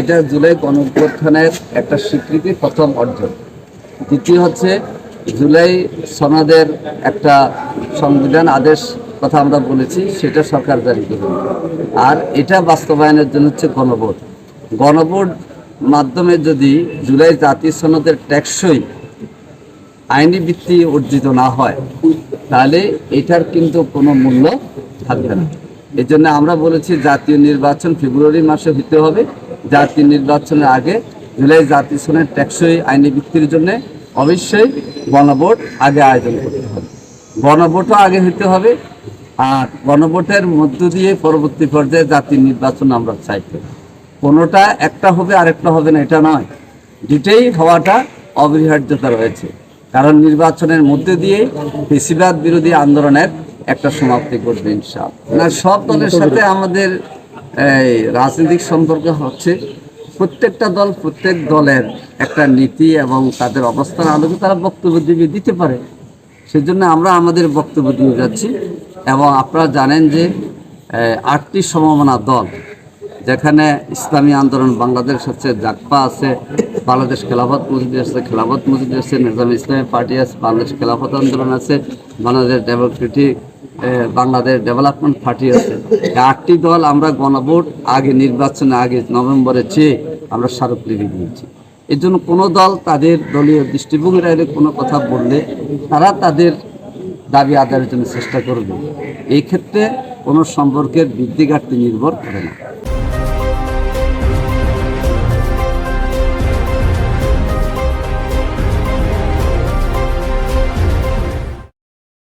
এটা জুলাই গণঅভ্যুত্থানের একটা স্বীকৃতি, প্রথম অর্জন। দ্বিতীয় হচ্ছে, জুলাই সনদের একটা সংবিধান, আদেশ কথা আমরা বলেছি, সেটা সরকার জারি করবে। আর এটা বাস্তবায়নের জন্য হচ্ছে গণভোট। গণভোট মাধ্যমে যদি জুলাই জাতীয় সনদের টেকসই আইনি ভিত্তি অর্জিত না হয়, তাহলে এটার কিন্তু কোনো মূল্য থাকবে না। এই আমরা বলেছি, জাতীয় নির্বাচন ফেব্রুয়ারি মাসে হতে হবে। জাতীয় নির্বাচনের আগে জুলাই জাতীয় সনের টেকসই আইনি ভিত্তির জন্য অবশ্যই গণভোট আগে আয়োজন করতে হবে। গণভোটও আগে হতে হবে আর গণভোটের মধ্য দিয়ে পরবর্তী পর্যায়ে জাতির নির্বাচন আমরা চাইতে কোনোটা একটা হবে, আরেকটা হবে না, এটা নয়। দুটেই হওয়াটা অপরিহার্যতা রয়েছে। কারণ নির্বাচনের মধ্যে দিয়ে বেশিরভাগ বিরোধী আন্দোলনের একটা সমাপ্তি ইনশাআল্লাহ। না, সব দলের সাথে আমাদের এই রাজনৈতিক সম্পর্ক হচ্ছে প্রত্যেকটা দল, প্রত্যেক দলের একটা নীতি এবং তাদের অবস্থান আলোকে তারা বক্তব্য দিয়ে দিতে পারে। সেজন্য আমরা আমাদের বক্তব্য দিয়ে যাচ্ছি এবং আপনারা জানেন যে আটটি সমমনা দল, যেখানে ইসলামী আন্দোলন বাংলাদেশ হচ্ছে জাকপা আছে, বাংলাদেশ খেলাফত মসজিদ আছে, খেলাফত মসজিদ আছে নিজাম ইসলামী পার্টি আছে, বাংলাদেশ খেলাফত আন্দোলন আছে, Bangladesh democratic Bangladesh development party আছে। আটটি দল আমরা গণভোট আগে নির্বাচনে আগে নভেম্বরে চেয়ে আমরা স্মারকলিপি দিয়েছি। এর জন্য কোনো দল তাদের দলীয় দৃষ্টিভঙ্গির আইনে কোনো কথা বললে তারা তাদের দাবি আদায়ের জন্য চেষ্টা করবে। এই ক্ষেত্রে কোনো সম্পর্কের বৃদ্ধি ঘাটতি নির্ভর করে না।